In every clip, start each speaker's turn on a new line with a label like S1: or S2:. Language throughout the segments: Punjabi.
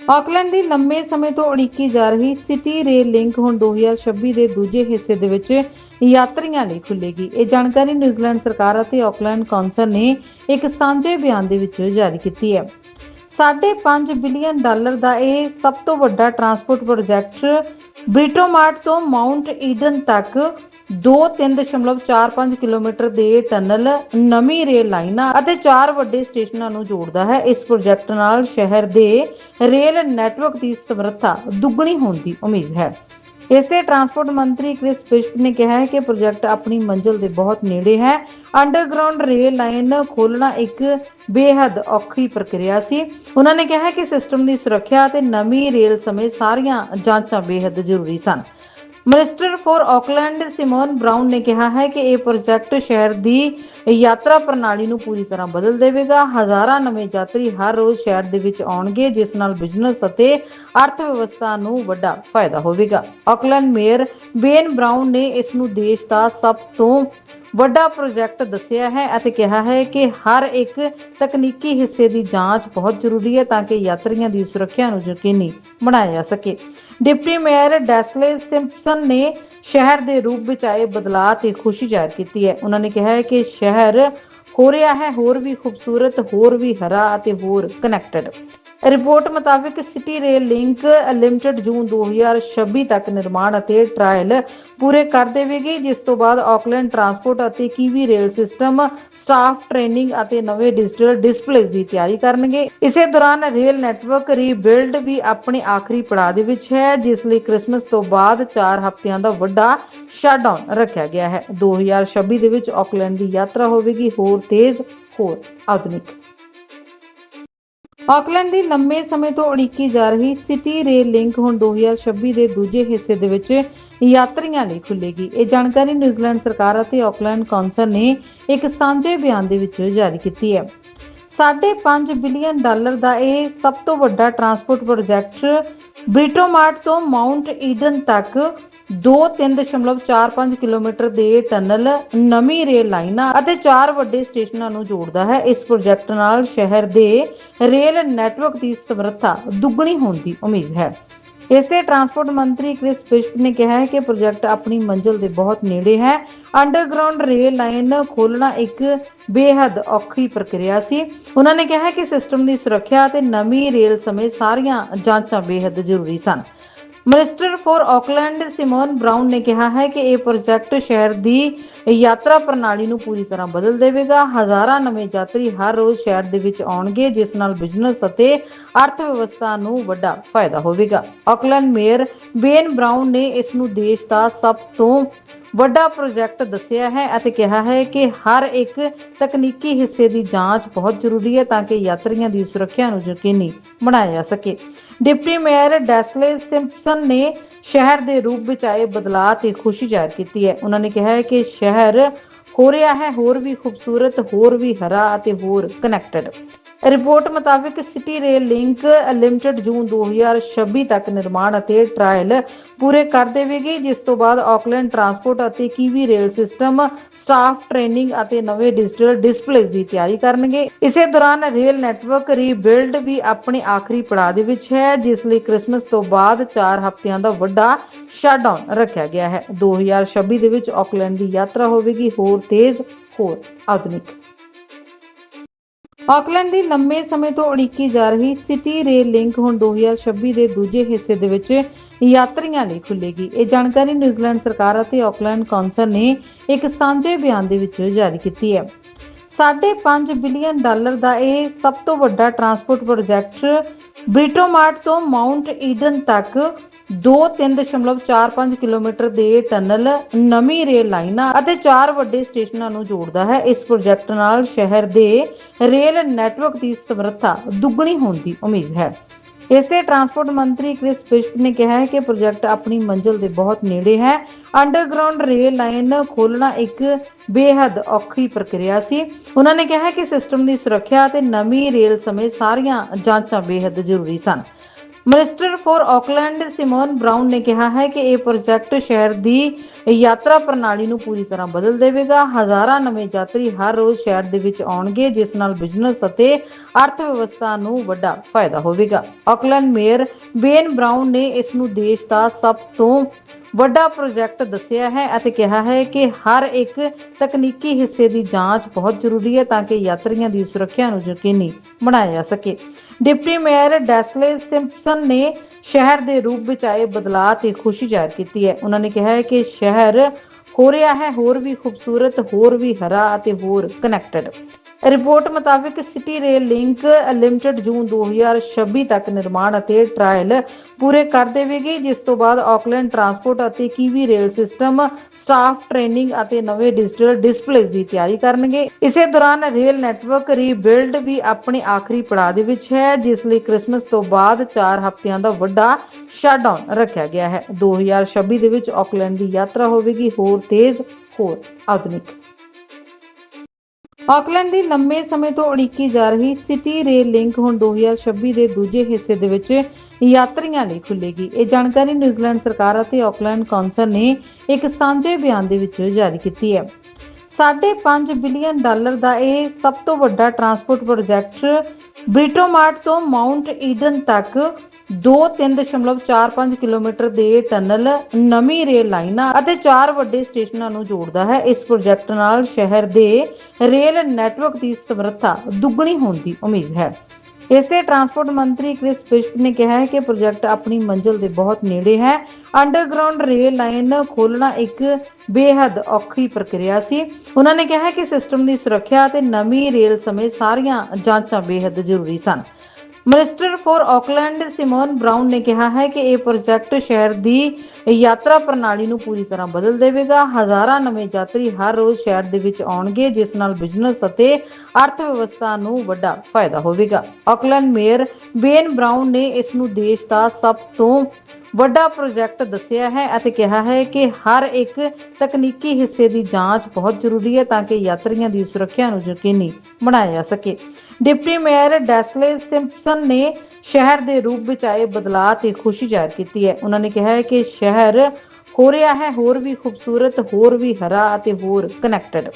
S1: ਆਕਲੈਂਡ ਦੀ ਲੰਮੇ ਸਮੇਂ ਤੋਂ ਉਡੀਕੀ ਜਾ ਰਹੀ ਸਿਟੀ ਰੇਲ ਲਿੰਕ ਹੁਣ 2026 ਦੇ ਦੂਜੇ ਹਿੱਸੇ ਦੇ ਵਿੱਚ ਯਾਤਰੀਆਂ ਲਈ ਖੁੱਲੇਗੀ ਇਹ ਜਾਣਕਾਰੀ ਨਿਊਜ਼ੀਲੈਂਡ ਸਰਕਾਰ ਅਤੇ ਆਕਲੈਂਡ ਕੌਂਸਲ ਨੇ ਇੱਕ ਸਾਂਝੇ ਬਿਆਨ ਦੇ ਵਿੱਚ ਜਾਰੀ ਕੀਤੀ ਹੈ। 5.5 ਬਿਲੀਅਨ ਡਾਲਰ ਦਾ ਇਹ ਸਭ ਤੋਂ ਵੱਡਾ ਟਰਾਂਸਪੋਰਟ ਪ੍ਰੋਜੈਕਟ ਬ੍ਰਿਟੋਮਾਰਟ ਤੋਂ ਮਾਉਂਟ ਈਡਨ ਤੱਕ 2.3.45 ਕਿਲੋਮੀਟਰ ਦੇ ਟਨਲ ਨਵੀਂ ਰੇਲ ਲਾਈਨਾਂ ਅਤੇ ਚਾਰ ਵੱਡੇ ਸਟੇਸ਼ਨਾਂ ਨੂੰ ਜੋੜਦਾ ਹੈ। ਇਸ ਪ੍ਰੋਜੈਕਟ ਨਾਲ ਸ਼ਹਿਰ ਦੇ ਰੇਲ ਨੈਟਵਰਕ ਦੀ ਸਮਰੱਥਾ ਦੁੱਗਣੀ ਹੋਣ ਦੀ ਉਮੀਦ ਹੈ। ਇਸ ਤੇ ਟਰਾਂਸਪੋਰਟ ਮੰਤਰੀ ਕ੍ਰਿਸ ਬਿਸ਼ਪ ਨੇ ਕਿਹਾ ਹੈ ਕਿ ਪ੍ਰੋਜੈਕਟ ਆਪਣੀ ਮੰਜ਼ਿਲ ਦੇ ਬਹੁਤ ਨੇੜੇ ਹੈ। ਅੰਡਰਗਰਾਉਂਡ ਰੇਲ ਲਾਈਨ ਖੋਲਣਾ ਇੱਕ ਬੇਹੱਦ ਔਖੀ ਪ੍ਰਕਿਰਿਆ ਸੀ। ਉਹਨਾਂ ਨੇ ਕਿਹਾ ਕਿ ਸਿਸਟਮ ਦੀ ਸੁਰੱਖਿਆ ਅਤੇ ਨਵੀਂ ਰੇਲ ਸਮੇਂ ਸਾਰੀਆਂ ਜਾਂਚਾਂ ਬੇਹੱਦ ਜ਼ਰੂਰੀ ਸਨ। Minister for Auckland Simone Brown ਨੇ ਕਿਹਾ ਹੈ ਕਿ ਇਹ ਪ੍ਰੋਜੈਕਟ ਸ਼ਹਿਰ ਦੀ ਯਾਤਰਾ ਪ੍ਰਣਾਲੀ ਨੂੰ ਪੂਰੀ ਤਰ੍ਹਾਂ ਬਦਲ ਦੇਵੇਗਾ। ਹਜ਼ਾਰਾਂ ਨਵੇਂ ਯਾਤਰੀ ਹਰ ਰੋਜ਼ ਸ਼ਹਿਰ ਦੇ ਵਿੱਚ ਆਉਣਗੇ, ਜਿਸ ਨਾਲ ਬਿਜ਼ਨਸ ਅਤੇ ਅਰਥ ਵਿਵਸਥਾ ਨੂੰ ਵੱਡਾ ਫਾਇਦਾ ਹੋਵੇਗਾ। ਆਕਲੈਂਡ ਮੇਅਰ ਬੇਨ ਬ੍ਰਾਊਨ ਨੇ ਇਸ ਨੂੰ ਦੇਸ਼ ਦਾ ਸਭ ਤੋਂ ਵੱਡਾ ਪ੍ਰੋਜੈਕਟ ਦੱਸਿਆ ਹੈ ਅਤੇ ਕਿਹਾ ਹੈ ਕਿ ਹਰ ਇੱਕ ਤਕਨੀਕੀ ਹਿੱਸੇ ਦੀ ਜਾਂਚ ਬਹੁਤ ਜ਼ਰੂਰੀ ਹੈ ਤਾਂ ਕਿ ਯਾਤਰੀਆਂ ਦੀ ਸੁਰੱਖਿਆ ਨੂੰ ਯਕੀਨੀ ਬਣਾਇਆ ਜਾ ਸਕੇ। ਡਿਪਟੀ ਮੇਅਰ ਡੈਸਲੇ ਸਿੰਪਸਨ ਨੇ ਸ਼ਹਿਰ ਦੇ ਰੂਪ ਵਿੱਚ ਆਏ ਬਦਲਾਅ ਤੇ ਖੁਸ਼ੀ ਜ਼ਾਹਿਰ ਕੀਤੀ ਹੈ। ਉਹਨਾਂ ਨੇ ਕਿਹਾ ਹੈ ਕਿ ਸ਼ਹਿਰ ਹੋ ਰਿਹਾ ਹੈ, ਹੋਰ ਵੀ ਖੂਬਸੂਰਤ, ਹੋਰ ਵੀ ਹਰਾ ਅਤੇ ਹੋਰ ਕਨੈਕਟਡ ਰਿਪੋਰਟ ਮੁਤਾਬਕ city rail link limited June 2026 ਤੱਕ ਨਿਰਮਾਣ ਅਤੇ ਟ੍ਰਾਇਲ ਪੂਰੇ ਕਰ ਦੇਵੇਗੀ, ਜਿਸ ਤੋਂ ਬਾਅਦ ਆਕਲੈਂਡ ਟਰਾਂਸਪੋਰਟ ਅਤੇ Kiwi rail system, staff training ਅਤੇ ਨਵੇਂ ਡਿਜੀਟਲ ਡਿਸਪਲੇਸ ਦੀ ਤਿਆਰੀ ਕਰਨਗੇ। ਇਸੇ ਦੌਰਾਨ ਰੇਲ ਨੈਟਵਰਕ ਰੀਬਿਲਡ ਵੀ ਆਪਣੇ ਆਖਰੀ ਪੜਾਅ ਦੇ ਵਿੱਚ ਹੈ, ਜਿਸ ਲਈ ਕ੍ਰਿਸਮਸ ਤੋਂ ਬਾਅਦ 4 ਹਫ਼ਤਿਆਂ ਦਾ ਵੱਡਾ ਸ਼ਟਡਾਊਨ ਰੱਖਿਆ ਗਿਆ ਹੈ। 2026 ਦੇ ਵਿੱਚ ਆਕਲੈਂਡ ਦੀ ਯਾਤਰਾ ਹੋਵੇਗੀ, ਹੋਰ ਤੇਜ਼ ਹੋਰ ਆਧੁਨਿਕ। ਆਕਲੈਂਡ ਦੀ ਲੰਮੇ ਸਮੇਂ ਤੋਂ ਉਡੀਕੀ ਜਾ ਰਹੀ ਸਿਟੀ ਰੇਲ ਲਿੰਕ ਹੁਣ 2026 ਦੇ ਦੂਜੇ ਹਿੱਸੇ ਦੇ ਵਿੱਚ ਯਾਤਰੀਆਂ ਲਈ ਖੁੱਲੇਗੀ ਇਹ ਜਾਣਕਾਰੀ ਨਿਊਜ਼ੀਲੈਂਡ ਸਰਕਾਰ ਅਤੇ ਆਕਲੈਂਡ ਕੌਂਸਲ ਨੇ ਇੱਕ ਸਾਂਝੇ ਬਿਆਨ ਦੇ ਵਿੱਚ ਜਾਰੀ ਕੀਤੀ ਹੈ। 5.5 ਬਿਲੀਅਨ ਡਾਲਰ ਦਾ ਇਹ ਸਭ ਤੋਂ ਵੱਡਾ ਟਰਾਂਸਪੋਰਟ ਪ੍ਰੋਜੈਕਟ ਬ੍ਰਿਟੋਮਾਰਟ ਤੋਂ ਮਾਉਂਟ ਈਡਨ ਤੱਕ 2.3.45 ਕਿਲੋਮੀਟਰ ਦੇ ਟਨਲ ਨਵੀਂ ਰੇਲ ਲਾਈਨਾਂ ਅਤੇ ਚਾਰ ਵੱਡੇ ਸਟੇਸ਼ਨਾਂ ਨੂੰ ਜੋੜਦਾ ਹੈ। ਇਸ ਪ੍ਰੋਜੈਕਟ ਨਾਲ ਸ਼ਹਿਰ ਦੇ ਰੇਲ ਨੈਟਵਰਕ ਦੀ ਸਮਰੱਥਾ ਦੁੱਗਣੀ ਹੋਣ ਦੀ ਉਮੀਦ ਹੈ। ਇਸ ਤੇ ਟਰਾਂਸਪੋਰਟ ਮੰਤਰੀ ਕ੍ਰਿਸ ਬਿਸ਼ਪ ਨੇ ਕਿਹਾ ਹੈ ਕਿ ਪ੍ਰੋਜੈਕਟ ਆਪਣੀ ਮੰਜ਼ਿਲ ਦੇ ਬਹੁਤ ਨੇੜੇ ਹੈ। ਅੰਡਰਗਰਾਉਂਡ ਰੇਲ ਲਾਈਨ ਖੋਲਣਾ ਇੱਕ ਬੇਹੱਦ ਔਖੀ ਪ੍ਰਕਿਰਿਆ ਸੀ। ਉਹਨਾਂ ਨੇ ਕਿਹਾ ਕਿ ਸਿਸਟਮ ਦੀ ਸੁਰੱਖਿਆ ਅਤੇ ਨਵੀਂ ਰੇਲ ਸਮੇਂ ਸਾਰੀਆਂ ਜਾਂਚਾਂ ਬੇਹੱਦ ਜ਼ਰੂਰੀ ਸਨ। Minister for Auckland Simone Brown ਨੇ ਕਿਹਾ ਹੈ ਕਿ ਇਹ ਪ੍ਰੋਜੈਕਟ ਸ਼ਹਿਰ ਦੀ ਯਾਤਰਾ ਪ੍ਰਣਾਲੀ ਨੂੰ ਪੂਰੀ ਤਰ੍ਹਾਂ ਬਦਲ ਦੇਵੇਗਾ। ਹਜ਼ਾਰਾਂ ਨਵੇਂ ਯਾਤਰੀ ਹਰ ਰੋਜ਼ ਸ਼ਹਿਰ ਦੇ ਵਿੱਚ ਆਉਣਗੇ, ਜਿਸ ਨਾਲ ਬਿਜ਼ਨਸ ਅਤੇ ਅਰਥ ਵਿਵਸਥਾ ਨੂੰ ਵੱਡਾ ਫਾਇਦਾ ਹੋਵੇਗਾ। ਆਕਲੈਂਡ ਮੇਅਰ ਬੇਨ ਬ੍ਰਾਊਨ ਨੇ ਇਸ ਨੂੰ ਦੇਸ਼ ਦਾ ਸਭ ਤੋਂ ਵੱਡਾ ਪ੍ਰੋਜੈਕਟ ਦੱਸਿਆ ਹੈ ਅਤੇ ਕਿਹਾ ਹੈ ਕਿ ਹਰ ਇੱਕ ਤਕਨੀਕੀ ਹਿੱਸੇ ਦੀ ਜਾਂਚ ਬਹੁਤ ਜ਼ਰੂਰੀ ਹੈ ਤਾਂ ਕਿ ਯਾਤਰੀਆਂ ਦੀ ਸੁਰੱਖਿਆ ਨੂੰ ਯਕੀਨੀ ਬਣਾਇਆ ਜਾ ਸਕੇ। ਡਿਪਟੀ ਮੇਅਰ ਡੈਸਲੇ ਸਿੰਪਸਨ ਨੇ ਸ਼ਹਿਰ ਦੇ ਰੂਪ ਵਿੱਚ ਆਏ ਬਦਲਾਅ ਤੇ ਖੁਸ਼ੀ ਜ਼ਾਹਿਰ ਕੀਤੀ ਹੈ। ਉਹਨਾਂ ਨੇ ਕਿਹਾ ਹੈ ਕਿ ਸ਼ਹਿਰ ਹੋ ਰਿਹਾ ਹੈ, ਹੋਰ ਵੀ ਖੂਬਸੂਰਤ, ਹੋਰ ਵੀ ਹਰਾ ਅਤੇ ਹੋਰ ਕਨੈਕਟਡ ਰਿਪੋਰਟ ਮੁਤਾਬਕ city rail link limited June 2026 ਤੱਕ ਨਿਰਮਾਣ ਅਤੇ ਟ੍ਰਾਇਲ ਪੂਰੇ ਕਰ ਦੇਵੇਗੀ, ਜਿਸ ਤੋਂ ਬਾਅਦ ਆਕਲੈਂਡ ਟਰਾਂਸਪੋਰਟ ਅਤੇ Kiwi rail system, staff training ਅਤੇ ਨਵੇਂ ਡਿਜੀਟਲ ਡਿਸਪਲੇਸ ਦੀ ਤਿਆਰੀ ਕਰਨਗੇ। ਇਸੇ ਦੌਰਾਨ ਰੇਲ ਨੈਟਵਰਕ ਰੀਬਿਲਡ ਵੀ ਆਪਣੇ ਆਖਰੀ ਪੜਾਅ ਦੇ ਵਿੱਚ ਹੈ, ਜਿਸ ਲਈ ਕ੍ਰਿਸਮਸ ਤੋਂ ਬਾਅਦ 4 ਹਫ਼ਤਿਆਂ ਦਾ ਵੱਡਾ ਸ਼ਟਡਾਊਨ ਰੱਖਿਆ ਗਿਆ ਹੈ। 2026 ਦੇ ਵਿੱਚ ਆਕਲੈਂਡ ਦੀ ਯਾਤਰਾ ਹੋਵੇਗੀ, ਹੋਰ ਤੇਜ਼, ਹੋਰ ਆਧੁਨਿਕ। ਆਕਲੈਂਡ ਦੀ ਲੰਮੇ ਸਮੇਂ ਤੋਂ ਉਡੀਕੀ ਜਾ ਰਹੀ ਸਿਟੀ ਰੇਲ ਲਿੰਕ ਹੁਣ 2026 ਦੇ ਦੂਜੇ ਹਿੱਸੇ ਦੇ ਵਿੱਚ ਯਾਤਰੀਆਂ ਲਈ ਖੁੱਲੇਗੀ ਇਹ ਜਾਣਕਾਰੀ ਨਿਊਜ਼ੀਲੈਂਡ ਸਰਕਾਰ ਅਤੇ ਆਕਲੈਂਡ ਕੌਂਸਲ ਨੇ ਇੱਕ ਸਾਂਝੇ ਬਿਆਨ ਦੇ ਵਿੱਚ ਜਾਰੀ ਕੀਤੀ ਹੈ। 5.5 ਬਿਲੀਅਨ ਡਾਲਰ ਦਾ ਇਹ ਸਭ ਤੋਂ ਵੱਡਾ ਟਰਾਂਸਪੋਰਟ ਪ੍ਰੋਜੈਕਟ ਬ੍ਰਿਟੋਮਾਰਟ ਤੋਂ ਮਾਉਂਟ ਈਡਨ ਤੱਕ 2.3.45 ਕਿਲੋਮੀਟਰ ਦੇ ਟਨਲ ਨਵੀਂ ਰੇਲ ਲਾਈਨਾਂ ਅਤੇ ਚਾਰ ਵੱਡੇ ਸਟੇਸ਼ਨਾਂ ਨੂੰ ਜੋੜਦਾ ਹੈ। ਇਸ ਪ੍ਰੋਜੈਕਟ ਨਾਲ ਸ਼ਹਿਰ ਦੇ ਰੇਲ ਨੈਟਵਰਕ ਦੀ ਸਮਰੱਥਾ ਦੁੱਗਣੀ ਹੋਣ ਦੀ ਉਮੀਦ ਹੈ। ਇਸ ਤੇ ਟਰਾਂਸਪੋਰਟ ਮੰਤਰੀ ਕ੍ਰਿਸ ਬਿਸ਼ਪ ਨੇ ਕਿਹਾ ਹੈ ਕਿ ਪ੍ਰੋਜੈਕਟ ਆਪਣੀ ਮੰਜ਼ਿਲ ਦੇ ਬਹੁਤ ਨੇੜੇ ਹੈ। ਅੰਡਰਗਰਾਉਂਡ ਰੇਲ ਲਾਈਨ ਖੋਲਣਾ ਇੱਕ ਬੇਹੱਦ ਔਖੀ ਪ੍ਰਕਿਰਿਆ ਸੀ। ਉਹਨਾਂ ਨੇ ਕਿਹਾ ਕਿ ਸਿਸਟਮ ਦੀ ਸੁਰੱਖਿਆ ਅਤੇ ਨਵੀਂ ਰੇਲ ਸਮੇਂ ਸਾਰੀਆਂ ਜਾਂਚਾਂ ਬੇਹੱਦ ਜ਼ਰੂਰੀ ਸਨ। Minister for Auckland Simeon Brown ਨੇ ਕਿਹਾ ਹੈ ਕਿ ਇਹ ਪ੍ਰੋਜੈਕਟ ਸ਼ਹਿਰ ਦੀ ਯਾਤਰਾ ਪ੍ਰਣਾਲੀ ਨੂੰ ਪੂਰੀ ਤਰ੍ਹਾਂ ਬਦਲ ਦੇਵੇਗਾ। ਹਜ਼ਾਰਾਂ ਨਵੇਂ ਯਾਤਰੀ ਹਰ ਰੋਜ਼ ਸ਼ਹਿਰ ਦੇ ਵਿੱਚ ਆਉਣਗੇ, ਜਿਸ ਨਾਲ ਬਿਜ਼ਨਸ ਅਤੇ ਅਰਥ ਵਿਵਸਥਾ ਨੂੰ ਵੱਡਾ ਫਾਇਦਾ ਹੋਵੇਗਾ। ਆਕਲੈਂਡ ਮੇਅਰ ਬੇਨ ਬ੍ਰਾਊਨ ਨੇ ਇਸ ਨੂੰ ਦੇਸ਼ ਦਾ ਸਭ ਤੋਂ ਵੱਡਾ ਪ੍ਰੋਜੈਕਟ ਦੱਸਿਆ ਹੈ ਅਤੇ ਕਿਹਾ ਹੈ ਕਿ ਹਰ ਇੱਕ ਤਕਨੀਕੀ ਹਿੱਸੇ ਦੀ ਜਾਂਚ ਬਹੁਤ ਜ਼ਰੂਰੀ ਹੈ ਤਾਂ ਕਿ ਯਾਤਰੀਆਂ ਦੀ ਸੁਰੱਖਿਆ ਨੂੰ ਯਕੀਨੀ ਬਣਾਇਆ ਜਾ ਸਕੇ। ਡਿਪਟੀ ਮੇਅਰ ਡੈਸਲੇ ਸਿੰਪਸਨ ਨੇ ਸ਼ਹਿਰ ਦੇ ਰੂਪ ਵਿੱਚ ਆਏ ਬਦਲਾਅ ਤੇ ਖੁਸ਼ੀ ਜ਼ਾਹਿਰ ਕੀਤੀ ਹੈ। ਉਹਨਾਂ ਨੇ ਕਿਹਾ ਹੈ ਕਿ ਸ਼ਹਿਰ ਹੋ ਰਿਹਾ ਹੈ, ਹੋਰ ਵੀ ਖੂਬਸੂਰਤ, ਹੋਰ ਵੀ ਹਰਾ ਅਤੇ ਹੋਰ ਕਨੈਕਟਡ ਰਿਪੋਰਟ ਮੁਤਾਬਕ city rail link limited June 2026 ਤੱਕ ਨਿਰਮਾਣ ਅਤੇ ਟ੍ਰਾਇਲ ਪੂਰੇ ਕਰ ਦੇਵੇਗੀ, ਜਿਸ ਤੋਂ ਬਾਅਦ ਆਕਲੈਂਡ ਟਰਾਂਸਪੋਰਟ ਅਤੇ Kiwi rail system, staff training ਅਤੇ ਨਵੇਂ ਡਿਜੀਟਲ ਡਿਸਪਲੇਸ ਦੀ ਤਿਆਰੀ ਕਰਨਗੇ। ਇਸੇ ਦੌਰਾਨ ਰੇਲ ਨੈਟਵਰਕ ਰੀਬਿਲਡ ਵੀ ਆਪਣੇ ਆਖਰੀ ਪੜਾਅ ਦੇ ਵਿੱਚ ਹੈ, ਜਿਸ ਲਈ ਕ੍ਰਿਸਮਸ ਤੋਂ ਬਾਅਦ 4 ਹਫ਼ਤਿਆਂ ਦਾ ਵੱਡਾ ਸ਼ਟਡਾਊਨ ਰੱਖਿਆ ਗਿਆ ਹੈ। 2026 ਦੇ ਵਿੱਚ ਆਕਲੈਂਡ ਦੀ ਯਾਤਰਾ ਹੋਵੇਗੀ, ਹੋਰ ਤੇਜ਼ ਹੋਰ ਆਧੁਨਿਕ। ਆਕਲੈਂਡ ਦੀ ਲੰਮੇ ਸਮੇਂ ਤੋਂ ਉਡੀਕੀ ਜਾ ਰਹੀ ਸਿਟੀ ਰੇਲ ਲਿੰਕ ਹੁਣ 2026 ਦੇ ਦੂਜੇ ਹਿੱਸੇ ਦੇ ਵਿੱਚ ਯਾਤਰੀਆਂ ਲਈ ਖੁੱਲੇਗੀ ਇਹ ਜਾਣਕਾਰੀ ਨਿਊਜ਼ੀਲੈਂਡ ਸਰਕਾਰ ਅਤੇ ਆਕਲੈਂਡ ਕੌਂਸਲ ਨੇ ਇੱਕ ਸਾਂਝੇ ਬਿਆਨ ਦੇ ਵਿੱਚ ਜਾਰੀ ਕੀਤੀ ਹੈ। 5.5 ਬਿਲੀਅਨ ਡਾਲਰ ਦਾ ਇਹ ਸਭ ਤੋਂ ਵੱਡਾ ਟਰਾਂਸਪੋਰਟ ਪ੍ਰੋਜੈਕਟ ਬ੍ਰਿਟੋਮਾਰਟ ਤੋਂ ਮਾਉਂਟ ਈਡਨ ਤੱਕ 2.3.45 ਕਿਲੋਮੀਟਰ ਦੇ ਟਨਲ ਨਵੀਂ ਰੇਲ ਲਾਈਨਾਂ ਅਤੇ ਚਾਰ ਵੱਡੇ ਸਟੇਸ਼ਨਾਂ ਨੂੰ ਜੋੜਦਾ ਹੈ। ਇਸ ਪ੍ਰੋਜੈਕਟ ਨਾਲ ਸ਼ਹਿਰ ਦੇ ਰੇਲ ਨੈਟਵਰਕ ਦੀ ਸਮਰੱਥਾ ਦੁੱਗਣੀ ਹੋਣ ਦੀ ਉਮੀਦ ਹੈ। ਇਸ ਤੇ ਟਰਾਂਸਪੋਰਟ ਮੰਤਰੀ ਕ੍ਰਿਸ ਬਿਸ਼ਪ ਨੇ ਕਿਹਾ ਹੈ ਕਿ ਪ੍ਰੋਜੈਕਟ ਆਪਣੀ ਮੰਜ਼ਿਲ ਦੇ ਬਹੁਤ ਨੇੜੇ ਹੈ। ਅੰਡਰਗਰਾਉਂਡ ਰੇਲ ਲਾਈਨ ਖੋਲਣਾ ਇੱਕ ਬੇਹੱਦ ਔਖੀ ਪ੍ਰਕਿਰਿਆ ਸੀ। ਉਹਨਾਂ ਨੇ ਕਿਹਾ ਕਿ ਸਿਸਟਮ ਦੀ ਸੁਰੱਖਿਆ ਅਤੇ ਨਵੀਂ ਰੇਲ ਸਮੇਂ ਸਾਰੀਆਂ ਜਾਂਚਾਂ ਬੇਹੱਦ ਜ਼ਰੂਰੀ ਸਨ। Minister for Auckland Simeon Brown ਨੇ ਕਿਹਾ ਹੈ ਕਿ ਇਹ ਪ੍ਰੋਜੈਕਟ ਸ਼ਹਿਰ ਦੀ ਯਾਤਰਾ ਪ੍ਰਣਾਲੀ ਨੂੰ ਪੂਰੀ ਤਰ੍ਹਾਂ ਬਦਲ ਦੇਵੇਗਾ। ਹਜ਼ਾਰਾਂ ਨਵੇਂ ਯਾਤਰੀ ਹਰ ਰੋਜ਼ ਸ਼ਹਿਰ ਦੇ ਵਿੱਚ ਆਉਣਗੇ, ਜਿਸ ਨਾਲ ਬਿਜ਼ਨਸ ਅਤੇ ਅਰਥ ਵਿਵਸਥਾ ਨੂੰ ਵੱਡਾ ਫਾਇਦਾ ਹੋਵੇਗਾ। ਆਕਲੈਂਡ ਮੇਅਰ ਬੇਨ ਬ੍ਰਾਊਨ ਨੇ ਇਸ ਨੂੰ ਦੇਸ਼ ਦਾ ਸਭ ਤੋਂ ਵੱਡਾ ਪ੍ਰੋਜੈਕਟ ਦੱਸਿਆ ਹੈ ਅਤੇ ਕਿਹਾ ਹੈ ਕਿ ਹਰ ਇੱਕ ਤਕਨੀਕੀ ਹਿੱਸੇ ਦੀ ਜਾਂਚ ਬਹੁਤ ਜ਼ਰੂਰੀ ਹੈ ਤਾਂ ਕਿ ਯਾਤਰੀਆਂ ਦੀ ਸੁਰੱਖਿਆ ਨੂੰ ਯਕੀਨੀ ਬਣਾਇਆ ਜਾ ਸਕੇ। ਡਿਪਟੀ ਮੇਅਰ ਡੈਸਲੇ ਸਿੰਪਸਨ ਨੇ ਸ਼ਹਿਰ ਦੇ ਰੂਪ ਵਿੱਚ ਆਏ ਬਦਲਾਅ ਤੇ ਖੁਸ਼ੀ ਜ਼ਾਹਿਰ ਕੀਤੀ ਹੈ। ਉਹਨਾਂ ਨੇ ਕਿਹਾ ਹੈ ਕਿ ਸ਼ਹਿਰ ਹੋ ਰਿਹਾ ਹੈ, ਹੋਰ ਵੀ ਖੂਬਸੂਰਤ, ਹੋਰ ਵੀ ਹਰਾ ਅਤੇ ਹੋਰ ਕਨੈਕਟਡ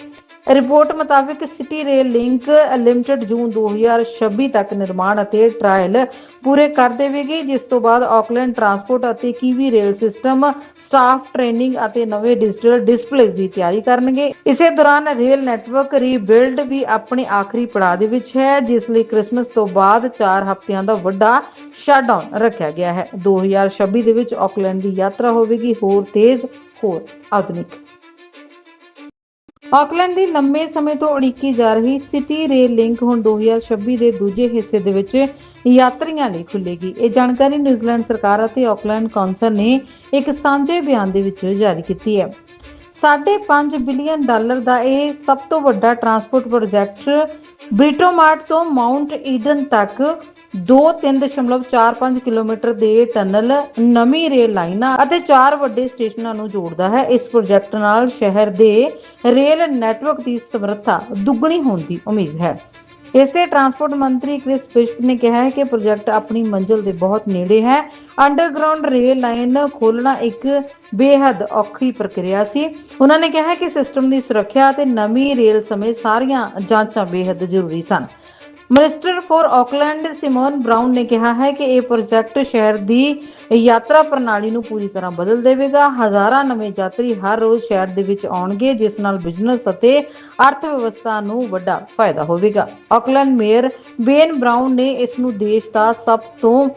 S1: ਰਿਪੋਰਟ ਮੁਤਾਬਕ city rail link limited June 2026 ਤੱਕ ਨਿਰਮਾਣ ਅਤੇ ਟ੍ਰਾਇਲ ਪੂਰੇ ਕਰ ਦੇਵੇਗੀ, ਜਿਸ ਤੋਂ ਬਾਅਦ ਆਕਲੈਂਡ ਟਰਾਂਸਪੋਰਟ ਅਤੇ Kiwi rail system, staff training ਅਤੇ ਨਵੇਂ ਡਿਜੀਟਲ ਡਿਸਪਲੇਸ ਦੀ ਤਿਆਰੀ ਕਰਨਗੇ। ਇਸੇ ਦੌਰਾਨ ਰੇਲ ਨੈਟਵਰਕ ਰੀਬਿਲਡ ਵੀ ਆਪਣੇ ਆਖਰੀ ਪੜਾਅ ਦੇ ਵਿੱਚ ਹੈ, ਜਿਸ ਲਈ ਕ੍ਰਿਸਮਸ ਤੋਂ ਬਾਅਦ 4 ਹਫ਼ਤਿਆਂ ਦਾ ਵੱਡਾ ਸ਼ਟਡਾਊਨ ਰੱਖਿਆ ਗਿਆ ਹੈ। 2026 ਦੇ ਵਿੱਚ ਆਕਲੈਂਡ ਦੀ ਯਾਤਰਾ ਹੋਵੇਗੀ, ਹੋਰ ਤੇਜ਼, ਹੋਰ ਆਧੁਨਿਕ। ਆਕਲੈਂਡ ਦੀ ਲੰਮੇ ਸਮੇਂ ਤੋਂ ਉਡੀਕੀ ਜਾ ਰਹੀ ਸਿਟੀ ਰੇਲ ਲਿੰਕ ਹੁਣ 2026 ਦੇ ਦੂਜੇ ਹਿੱਸੇ ਦੇ ਵਿੱਚ ਯਾਤਰੀਆਂ ਲਈ ਖੁੱਲੇਗੀ ਇਹ ਜਾਣਕਾਰੀ ਨਿਊਜ਼ੀਲੈਂਡ ਸਰਕਾਰ ਅਤੇ ਆਕਲੈਂਡ ਕੌਂਸਲ ਨੇ ਇੱਕ ਸਾਂਝੇ ਬਿਆਨ ਦੇ ਵਿੱਚ ਜਾਰੀ ਕੀਤੀ ਹੈ। 5.5 ਬਿਲੀਅਨ ਡਾਲਰ ਦਾ ਇਹ ਸਭ ਤੋਂ ਵੱਡਾ ਟਰਾਂਸਪੋਰਟ ਪ੍ਰੋਜੈਕਟ ਬ੍ਰਿਟੋਮਾਰਟ ਤੋਂ ਮਾਉਂਟ ਈਡਨ ਤੱਕ 2.3.45 ਕਿਲੋਮੀਟਰ ਦੇ ਟਨਲ ਨਵੀਂ ਰੇਲ ਲਾਈਨਾਂ ਅਤੇ ਚਾਰ ਵੱਡੇ ਸਟੇਸ਼ਨਾਂ ਨੂੰ ਜੋੜਦਾ ਹੈ। ਇਸ ਪ੍ਰੋਜੈਕਟ ਨਾਲ ਸ਼ਹਿਰ ਦੇ ਰੇਲ ਨੈਟਵਰਕ ਦੀ ਸਮਰੱਥਾ ਦੁੱਗਣੀ ਹੋਣ ਦੀ ਉਮੀਦ ਹੈ। ਇਸ ਤੇ ਟਰਾਂਸਪੋਰਟ ਮੰਤਰੀ ਕ੍ਰਿਸ ਬਿਸ਼ਪ ਨੇ ਕਿਹਾ ਹੈ ਕਿ ਪ੍ਰੋਜੈਕਟ ਆਪਣੀ ਮੰਜ਼ਿਲ ਦੇ ਬਹੁਤ ਨੇੜੇ ਹੈ। ਅੰਡਰਗਰਾਉਂਡ ਰੇਲ ਲਾਈਨ ਖੋਲਣਾ ਇੱਕ ਬੇਹੱਦ ਔਖੀ ਪ੍ਰਕਿਰਿਆ ਸੀ। ਉਹਨਾਂ ਨੇ ਕਿਹਾ ਕਿ ਸਿਸਟਮ ਦੀ ਸੁਰੱਖਿਆ ਅਤੇ ਨਵੀਂ ਰੇਲ ਸਮੇਂ ਸਾਰੀਆਂ ਜਾਂਚਾਂ ਬੇਹੱਦ ਜ਼ਰੂਰੀ ਸਨ। Minister for Auckland Simeon Brown ਨੇ ਕਿਹਾ ਹੈ ਕਿ ਇਹ ਪ੍ਰੋਜੈਕਟ ਸ਼ਹਿਰ ਦੀ ਯਾਤਰਾ ਪ੍ਰਣਾਲੀ ਨੂੰ ਪੂਰੀ ਤਰ੍ਹਾਂ ਬਦਲ ਦੇਵੇਗਾ। ਹਜ਼ਾਰਾਂ ਨਵੇਂ ਯਾਤਰੀ ਹਰ ਰੋਜ਼ ਸ਼ਹਿਰ ਦੇ ਵਿੱਚ ਆਉਣਗੇ, ਜਿਸ ਨਾਲ ਬਿਜ਼ਨਸ ਅਤੇ ਅਰਥ ਵਿਵਸਥਾ ਨੂੰ ਵੱਡਾ ਫਾਇਦਾ ਹੋਵੇਗਾ। ਆਕਲੈਂਡ ਮੇਅਰ ਬੇਨ ਬ੍ਰਾਊਨ ਨੇ ਇਸ ਨੂੰ ਦੇਸ਼ ਦਾ ਸਭ ਤੋਂ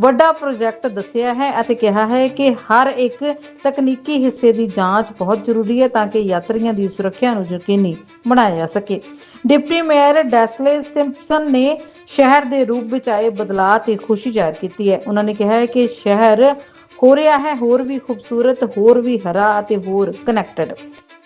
S1: ਵੱਡਾ ਪ੍ਰੋਜੈਕਟ ਦੱਸਿਆ ਹੈ ਅਤੇ ਕਿਹਾ ਹੈ ਕਿ ਹਰ ਇੱਕ ਤਕਨੀਕੀ ਹਿੱਸੇ ਦੀ ਜਾਂਚ ਬਹੁਤ ਜ਼ਰੂਰੀ ਹੈ ਤਾਂ ਕਿ ਯਾਤਰੀਆਂ ਦੀ ਸੁਰੱਖਿਆ ਨੂੰ ਯਕੀਨੀ ਬਣਾਇਆ ਜਾ ਸਕੇ। ਡਿਪਟੀ ਮੇਅਰ ਡੈਸਲੇ ਸਿੰਪਸਨ ਨੇ ਸ਼ਹਿਰ ਦੇ ਰੂਪ ਵਿੱਚ ਆਏ ਬਦਲਾਅ ਤੇ ਖੁਸ਼ੀ ਜ਼ਾਹਿਰ ਕੀਤੀ ਹੈ। ਉਹਨਾਂ ਨੇ ਕਿਹਾ ਹੈ ਕਿ ਸ਼ਹਿਰ ਹੋ ਰਿਹਾ ਹੈ, ਹੋਰ ਵੀ ਖੂਬਸੂਰਤ, ਹੋਰ ਵੀ ਹਰਾ ਅਤੇ ਹੋਰ ਕਨੈਕਟਡ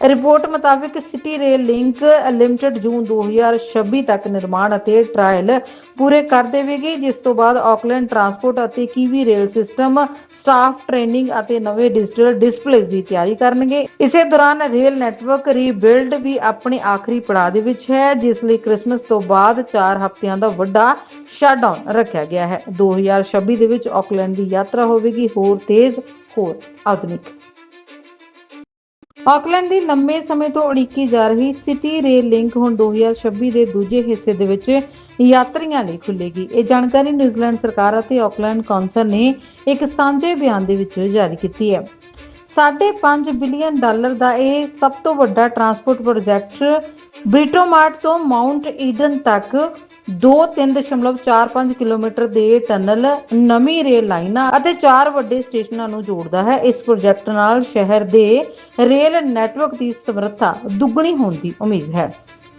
S1: ਰਿਪੋਰਟ ਮੁਤਾਬਕ city rail link limited June 2026 ਤੱਕ ਨਿਰਮਾਣ ਅਤੇ ਟ੍ਰਾਇਲ ਪੂਰੇ ਕਰ ਦੇਵੇਗੀ, ਜਿਸ ਤੋਂ ਬਾਅਦ ਆਕਲੈਂਡ ਟਰਾਂਸਪੋਰਟ ਅਤੇ Kiwi rail system, staff training ਅਤੇ ਨਵੇਂ ਡਿਜੀਟਲ ਡਿਸਪਲੇਸ ਦੀ ਤਿਆਰੀ ਕਰਨਗੇ। ਇਸੇ ਦੌਰਾਨ ਰੇਲ ਨੈਟਵਰਕ ਰੀਬਿਲਡ ਵੀ ਆਪਣੇ ਆਖਰੀ ਪੜਾਅ ਦੇ ਵਿੱਚ ਹੈ, ਜਿਸ ਲਈ ਕ੍ਰਿਸਮਸ ਤੋਂ ਬਾਅਦ 4 ਹਫ਼ਤਿਆਂ ਦਾ ਵੱਡਾ ਸ਼ਟਡਾਊਨ ਰੱਖਿਆ ਗਿਆ ਹੈ। 2026 ਦੇ ਵਿੱਚ ਆਕਲੈਂਡ ਦੀ ਯਾਤਰਾ ਹੋਵੇਗੀ, ਹੋਰ ਤੇਜ਼, ਹੋਰ ਆਧੁਨਿਕ। ਆਕਲੈਂਡ ਦੀ ਲੰਮੇ ਸਮੇਂ ਤੋਂ ਉਡੀਕੀ ਜਾ ਰਹੀ ਸਿਟੀ ਰੇਲ ਲਿੰਕ ਹੁਣ 2026 ਦੇ ਦੂਜੇ ਹਿੱਸੇ ਦੇ ਵਿੱਚ ਯਾਤਰੀਆਂ ਲਈ ਖੁੱਲੇਗੀ ਇਹ ਜਾਣਕਾਰੀ ਨਿਊਜ਼ੀਲੈਂਡ ਸਰਕਾਰ ਅਤੇ ਆਕਲੈਂਡ ਕੌਂਸਲ ਨੇ ਇੱਕ ਸਾਂਝੇ ਬਿਆਨ ਦੇ ਵਿੱਚ ਜਾਰੀ ਕੀਤੀ ਹੈ। 5.5 ਬਿਲੀਅਨ ਡਾਲਰ ਦਾ ਇਹ ਸਭ ਤੋਂ ਵੱਡਾ ਟਰਾਂਸਪੋਰਟ ਪ੍ਰੋਜੈਕਟ ਬ੍ਰਿਟੋਮਾਰਟ ਤੋਂ ਮਾਉਂਟ ਈਡਨ ਤੱਕ 2.3.45 ਕਿਲੋਮੀਟਰ ਦੇ ਟਨਲ ਨਵੀਂ ਰੇਲ ਲਾਈਨਾਂ ਅਤੇ ਚਾਰ ਵੱਡੇ ਸਟੇਸ਼ਨਾਂ ਨੂੰ ਜੋੜਦਾ ਹੈ। ਇਸ ਪ੍ਰੋਜੈਕਟ ਨਾਲ ਸ਼ਹਿਰ ਦੇ ਰੇਲ ਨੈਟਵਰਕ ਦੀ ਸਮਰੱਥਾ ਦੁੱਗਣੀ ਹੋਣ ਦੀ ਉਮੀਦ ਹੈ।